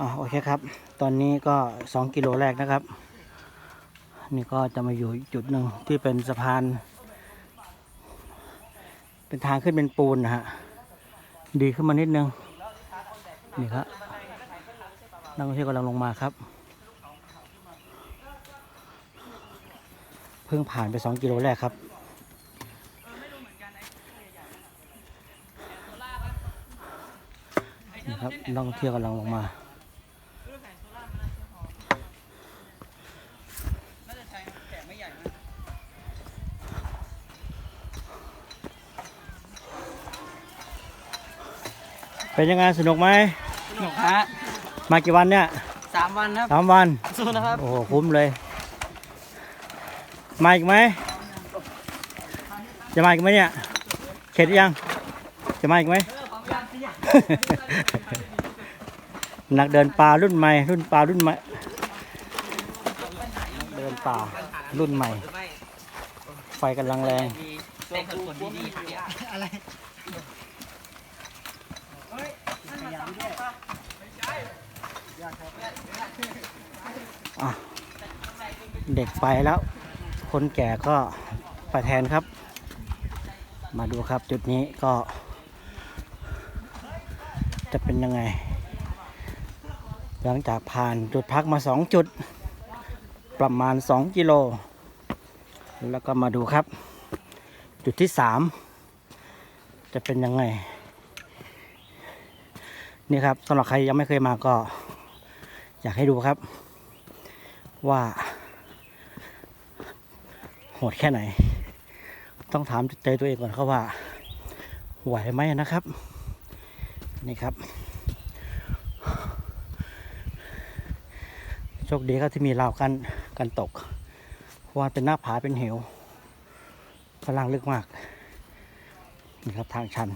อ่าโอเคครับ ตอนนี้ก็สองกิโลแรกนะครับ นี่ก็จะมาอยู่จุดหนึ่งที่เป็นสะพาน เป็นทางขึ้นเป็นปูนนะฮะ ดีขึ้นมานิดนึง นี่ครับ นักท่องเที่ยวกำลังลงมาครับ เพิ่งผ่านไปสองกิโลแรกครับนี่ครับนักท่องเที่ยวกำลังลงมา เป็นยังไงสนุกไหมหนุกฮะมากี่วันเนี่ยสามวันครับสามวันสู้นะครับโอ้โหคุ้มเลยมาอีกไหมจะมาอีกไหมเนี่ยเข็ดหรือยังจะมาอีกไหมนักเดินป่ารุ่นใหม่ รุ่นป่ารุ่นใหม่นักเดินป่ารุ่นใหม่ ไฟกำลังแรงเป็นคนดีๆอะไร อะ เด็กไปแล้ว คนแก่ก็ไปแทนครับ มาดูครับจุดนี้ก็ จะเป็นยังไง หลังจากผ่านจุดพักมาสองจุด ประมาณสองกิโล แล้วก็มาดูครับ จุดที่สามจะเป็นยังไง นี่ครับสำหรับใครยังไม่เคยมาก็ อยากให้ดูครับ ว่า โหดแค่ไหน ต้องถามใจตัวเองก่อนครับว่า ไหวไหมนะครับ นี่ครับ โชคดีครับที่มีราวกันกันตกเพราะว่าเป็นหน้าผาเป็นเหวพลังลึกมาก นี่ครับทางชัน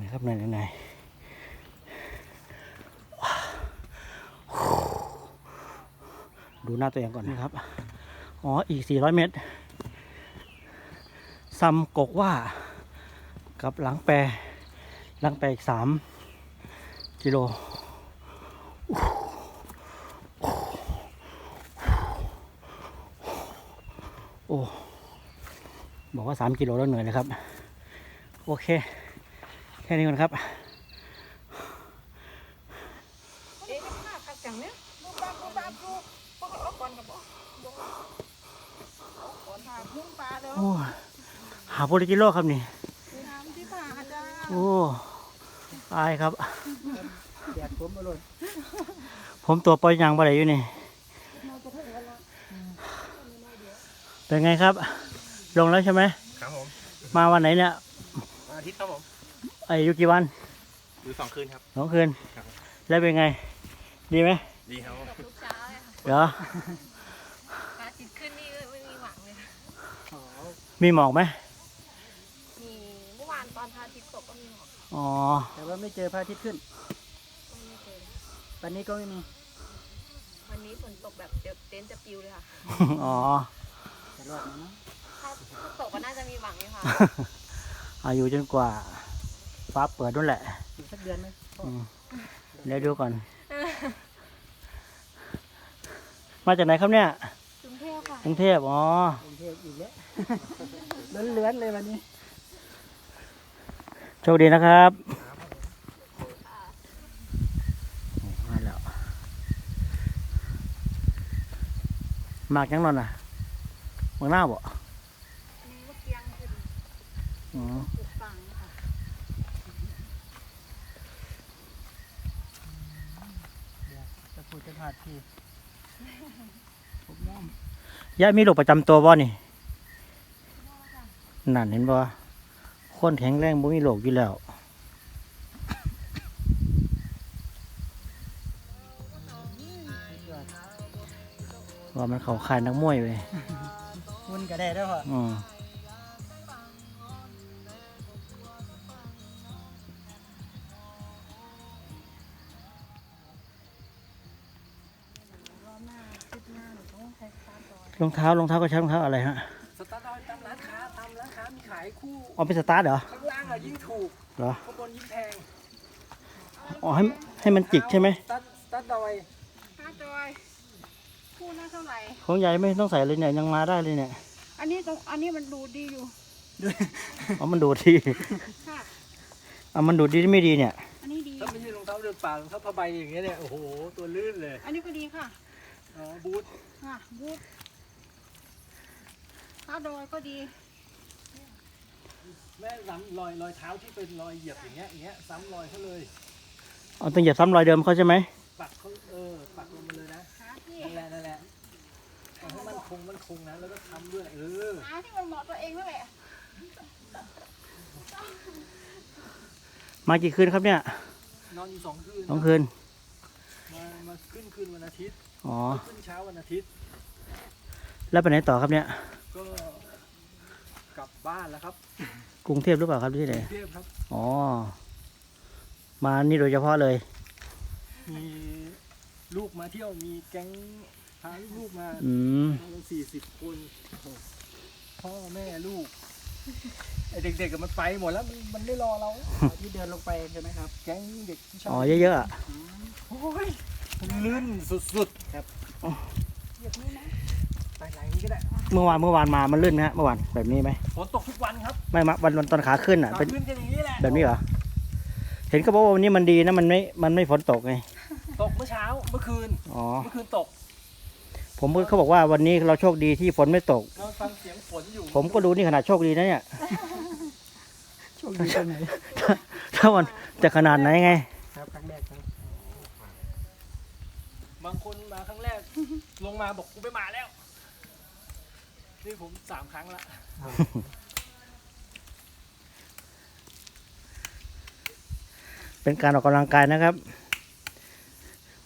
นี่ ครับเหนื่อยเหนื่อยดูหน้าตัวเองก่อนนะครับ อ๋อ อีก 400 เมตรซัมกกว่า กับหลังแปร หลังแปรอีก 3 กิโลโอ้ บอกว่า 3 กิโลแล้วเหนื่อยเลยครับ โอเคแค่นี้ก่อนครับเอ๊ะข้าคักจังเนี่ยบุบบับบุบบับดูพวกเอาก่อนกับบ่ดูเอาก่อนหาหุ้งปลาแล้วโอ้หาโปรกิโลครับนี่น้ำที่ผ่าจ้าโอ้ตายครับแดดผมมาเลยผมตัวปล่อยยางบ่ได้อยู่นี่ เป็นไงครับ ลงแล้วใช่ไหมครับผม มาวันไหนเนี่ยวันอาทิตย์ครับผม อายุกี่วันอยู่สองคืนครับ สองคืน ครับ แล้วเป็นไง ดีไหมดีครับ ทุกเช้าเลยค่ะเหรอ พระอาทิตย์ขึ้นนี่ไม่มีหวังเลยค่ะมีหมอกไหมมีเมื่อวานตอนพระอาทิตย์ตกก็มีหมอกอ๋อ แต่ว่าไม่เจอพระอาทิตย์ขึ้น ก็ไม่เจอวันนี้ก็ไม่มี วันนี้ฝนตกแบบเดี๋ยวเต็นท์จะปลิวเลยค่ะ อ๋อแต่รอดนะถ้าถ้าตกก็น่าจะมีหวังอยู่ค่ะ อายุจนกว่า ฟ้าเปิดนู่นแหละอีกสักเดือนไหมพ่ออืมเดี๋ยวดูก่อน มาจากไหนครับเนี่ยกรุงเทพค่ะกรุงเทพอ๋อ กรุงเทพอีกแล้ว เลื้อนๆเลยวันนี้ โชคดีนะครับมาแล้วมากยังนอนอะมางหน้าบ่ อันนี้ก็เกียงขึ้น อืม ปลูกฝังค่ะ จะพูดจะพาดที่ผม ย่อมยายมีโรคประจำตัวบ่นี่นั่นเห็นบ่คนแข็งแรงบ่มีโรคอยู่แล้วว่ามันเขาขายนักมวยไปคุณก็ได้แล้วพ่ออืม ร์บอนรองเท้ารองเท้าก็ใช้รองเท้าอะไรฮะสตาร์ทตามร้านค้าตามร้านค้ามีขายคู่อ๋อเป็นสตาร์ทเหรอข้างล่างอะยิ่งถูกเหรอข้างบนยิ่งแพงเอาอ๋อให้ให้มันจิกใช่ไหมตัดตัดดอยค่าจอยคู่ละเท่าไหร่ของใหญ่ไม่ต้องใส่เลยเนี่ยยังมาได้เลยเนี่ยอันนี้ตรงอันนี้มันดูดีอยู่อ๋อมันดูดดีค่ะอะมันดูดดีไม่ดีเนี่ย อันนี้ดี ถ้าไม่ใช่รองเท้าเดินป่ารองเท้าผ้าใบอย่างเงี้ยเนี่ยโอ้โหตัวลื่นเลย อันนี้ก็ดีค่ะอ๋อบูทค่ะบูท ค่าดอยก็ดี แม่ซ้ำรอยรอยเท้าที่เป็นรอยเหยียบอย่างเงี้ยอย่างเงี้ยซ้ำรอยเขาเลยเอาต้องอย่าซ้ำรอยเดิมเขาใช่ไหมปักเขาเออปักลงมาเลยนะหาที่นั่นแหละนั่นแหละเอาให้มันคงมันคงนะแล้วก็ทำด้วยเออหาที่มันเหมาะตัวเองนั่นแหละมากี่คืนครับเนี่ยนอนอยู่สองคืนสองคืนมามาขึ้นคืนวันอาทิตย์อ๋อ ขึ้นเช้าวันอาทิตย์ แล้วไปไหนต่อครับเนี่ย ก็กลับบ้านแล้วครับกรุงเทพหรือเปล่าครับที่ไหนกรุงเทพครับ อ๋อ มานี่โดยเฉพาะเลย มีลูกมาเที่ยวมีแก๊งพาลูกๆมาอืม สี่สิบคนพ่อแม่ลูกไอเด็กๆกับมันไปหมดแล้วมันมันไม่รอเรา ที่เดินลงไปใช่ไหมครับ แก๊งเด็กที่ชอบอ๋อ เยอะๆอะโอ้ยลื่นสุดๆครับเหยียบนี่นะ ไปไหนนี้ก็ได้เมื่อวานเมื่อวานมา มันลื่นไหมฮะเมื่อวานแบบนี้ไหมฝนตกทุกวันครับไม่มาวันวันตอนขาขึ้นอะขาเป็นขึ้นกันอย่างนี้แหละแบบนี้เหรอเห็นก็บอกว่าวันนี้มันดีนะมันไม่มันไม่ฝนตกไงตกเมื่อเช้าเมื่อคืนอ๋อเมื่อคืนตก ผมก็เขาบอกว่าวันนี้เราโชคดีที่ฝนไม่ตก นอนฟังเสียงฝนอยู่ผมก็ดูนี่ขนาดโชคดีนะเนี่ยโชคดีตรงไหนถ้ามันจะขนาดไหนไง ครับครั้งแรกครับบางคนมาครั้งแรกลงมาบอกกูไม่มาแล้ว นี่ผมสามครั้งละเป็นการออกกำลังกายนะครับ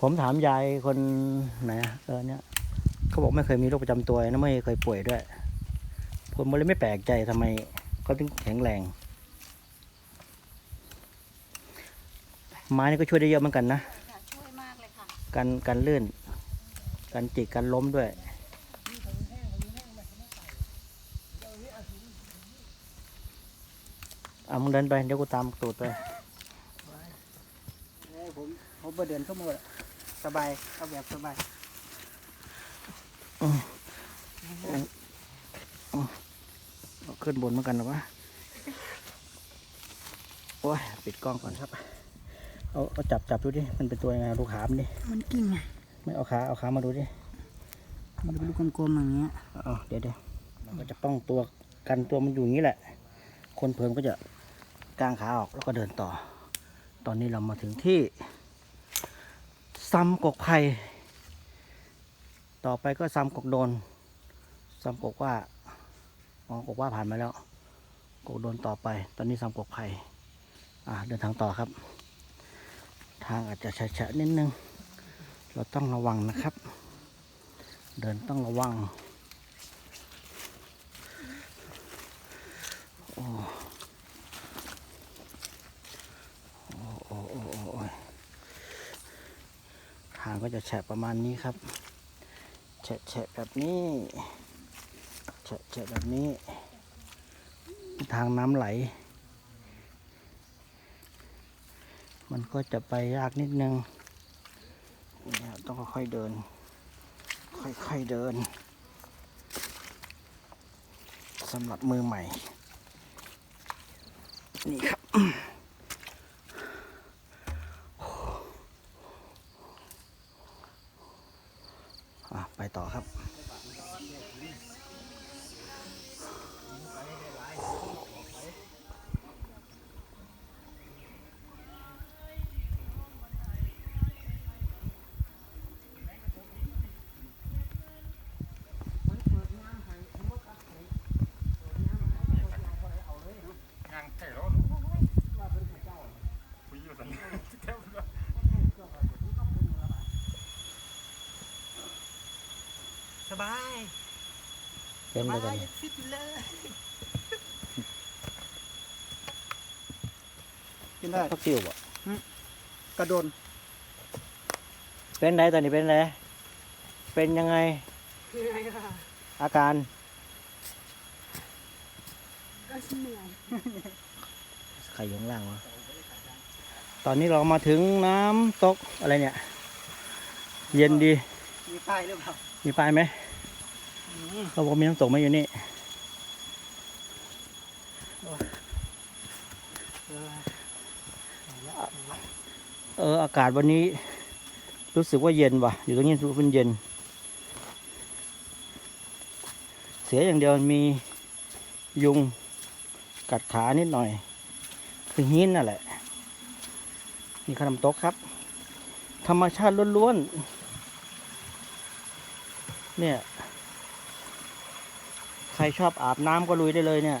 ผมถามยายคนไหนอะเออเนี่ยเขาบอกไม่เคยมีโรคประจำตัวนะไม่เคยป่วยด้วย ผมเลยไม่แปลกใจทำไมเขาถึงแข็งแรง ไม้นี่ก็ช่วยได้เยอะเหมือนกันนะอยากช่วยมากเลยค่ะการการลื่นการจิกการล้มด้วย อะมึงเดินไปเดี๋ยวกูตามตูดไปผมผมไปเดินเข้ามาสบายเอาแบบสบายเอาขึ้นบนเหมือนกันหรอวะโอ้ยปิดกล้องก่อนครับ เอาเอาจับจับดูดิ มันเป็นตัวยังไงดูขามนดิ มันกิ้งไงไม่เอาขาเอาขามาดูดิ มันเป็นลูกกลมๆอย่างเงี้ย เอาเดี๋ยวเดี๋ยวมันก็จะป้องตัวกันตัวมันอยู่อย่างนี้แหละ คนเพลินก็จะ กางขาออกแล้วก็เดินต่อ ตอนนี้เรามาถึงที่ซ้ำกกไผ่ต่อไปก็ซ้ำกกโดนซ้ำกกว่าอ๋อกกว่าผ่านมาแล้ว กกโดนต่อไป ตอนนี้ซ้ำกกไผ่อ่าเดินทางต่อครับ ทางอาจจะแฉะๆนิดนึง เราต้องระวังนะครับ เดินต้องระวังโอ้โอ้โอ้โอ้โอ้โอ้ยทางก็จะแฉะประมาณนี้ครับ แฉะแฉะแบบนี้ แฉะแฉะแบบนี้ ทางน้ำไหล มันก็จะไปยากนิดนึงนี่ต้องค่อยๆเดิน ค่อยๆเดินสำหรับมือใหม่ นี่ครับ อะไปต่อครับ งานไก่แล้วคุยอยู่สันแก้วก็ ส บายเต็มเลยตอนนี้ฟิตอยู่เลยกินได้พักติวอะกระโดน เป็นไรตอนนี้เป็นไรเป็นยังไงอาการก็เหนื่อยใครอยู่ข้างล่างวะตอนนี้เรามาถึงน้ำตกอะไรเนี่ย เย็นดี มีป้ายหรือเปล่า มีป้ายไหม เขาบอกมีน้ำตกมาอยู่นี่เอออากาศวันนี้ รู้สึกว่าเย็นว่ะ อยู่ตรงนี้รู้สึกมันเย็น เสียอย่างเดียวมียุงกัดขานิดหน่อย คือหินนั่นแหละ นี่ขนมโต๊ะครับ ธรรมชาติล้วนๆเนี่ย ใครชอบอาบน้ำก็ลุยได้เลยเนี่ย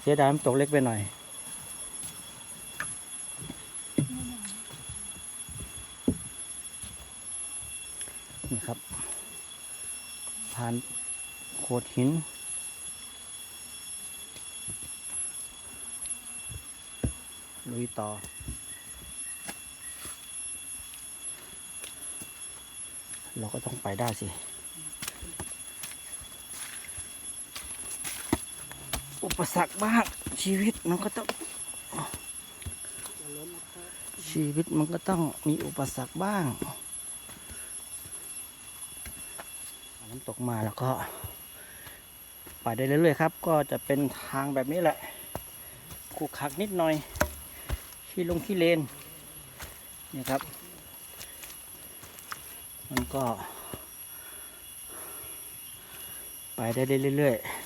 เสียดายน้ำตกเล็กไปหน่อย นี่ครับ ผ่านโขดหินลุยต่อ เราก็ต้องไปได้สิ อุปสรรคบ้าง ชีวิตมันก็ต้อง ชีวิตมันก็ต้องมีอุปสรรคบ้าง น้ำตกมาแล้วก็ ไปได้เรื่อยๆครับ ก็จะเป็นทางแบบนี้แหละขูขักนิดหน่อย ขี้ลงขี้เลนนี่ครับ ก็ ไปได้เรื่อยๆ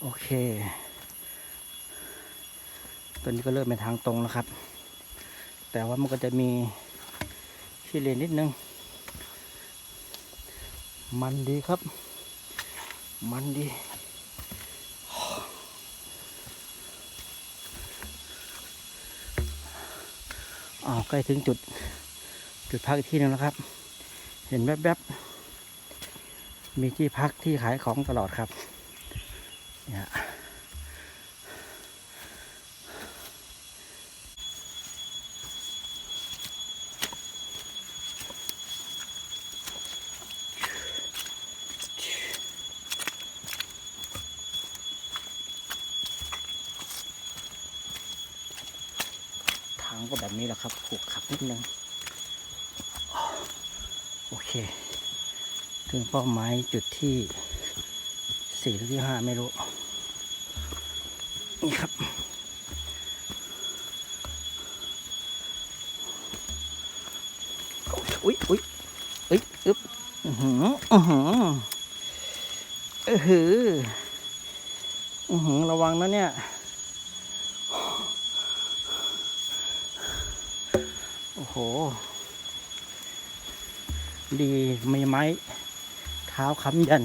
โอเคตอนนี้ก็เริ่มเป็นทางตรงแล้วครับ แต่ว่ามันก็จะมีขี้เลนนิดนึง มันดีครับ มันดี อ้าวใกล้ถึงจุด จุดพักอีกที่หนึงแล้วครับ เห็นแวบๆมีที่พักที่ขายของตลอดครับเนี่ย แบบนี้แหละครับผูกขับนิดนึงโอเค ถึงเป้าหมายจุดที่สี่หรือที่ห้าไม่รู้ นี่ครับ อุ๊ยอุ๊ยอุ๊ยอึ๊บอือหืออือเออหืออือหือระวังนะเนี่ย โอ้โห ดีมีไม้ เท้าค้ำยัน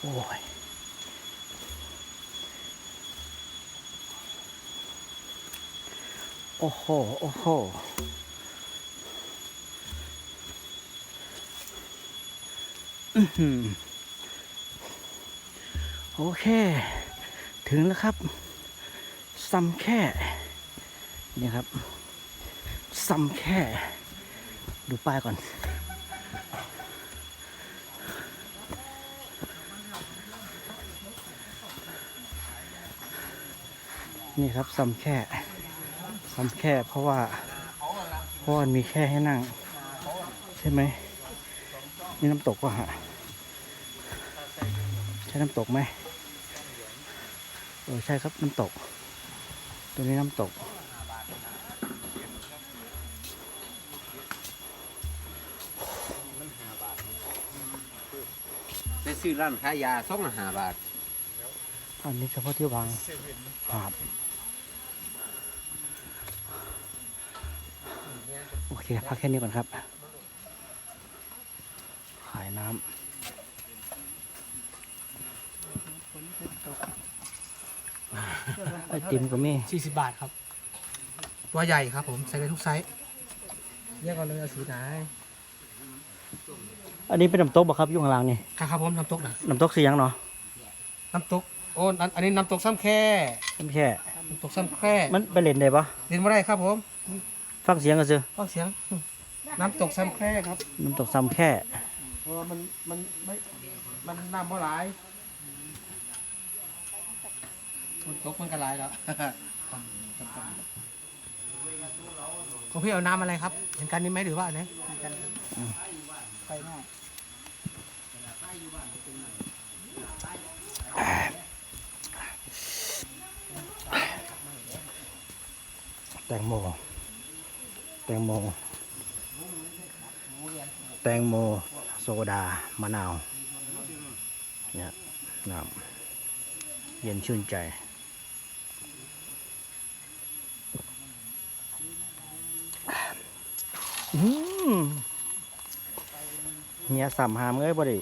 โอ้ยโอ้โห โอ้โห อือหือ โอเค ถึงแล้วครับซัมแค่นี่ครับซัมแค่ ดูป้ายก่อน นี่ครับซัมแค่ซัมแค่เพราะว่าเพราะว่ามันมีแค่ให้นั่ง ใช่ไหมนี่น้ำตกก็ฮะใช่น้ำตกไหม ออใช่ครับน้ำตก ตัวนี้น้ำตก ไปซื้อร้านขายยาสองละห้าบาท อันนี้เฉพาะที่วางหาบโอเคพักแค่นี้ก่อนครับ ขายน้ำ ไอติมก็มีสี่สิบบาทครับตัวใหญ่ครับผมใส่ได้ทุกไซส์เรียกเอาเลยเอาสีไหนอันนี้เป็นน้ำตกบ่ครับอยุ่ข้างล่างนี่ครับครับผมน้ำตกนะน้ำตกสีหยังเนาะน้ำตกโอ้อันอันนี้น้ำตกซ้ำแค่ไม่ใช่น้ำตกซ้ำแค่มันไปเล่นได้ปะเรียนมาได้ครับผมไฟฟังเสียงกันซื้อฟังเสียงน้ำตกซ้ำแคร่ครับน้ำตกซ้ำแค่เพราะว่ามันมันไม่มันน้ำบ่หลาย มันตกมันก็หลายแล้ว ของพี่เอาน้ำอะไรครับ เห็นกันนี้ไหมหรือว่าอันไหนไปหน้าแตงโม แตงโม แตงโม โซดา มะนาว เนี่ยน้ำเย็นชื่นใจ เฮียสัมหามเอ้ยบ่ดิ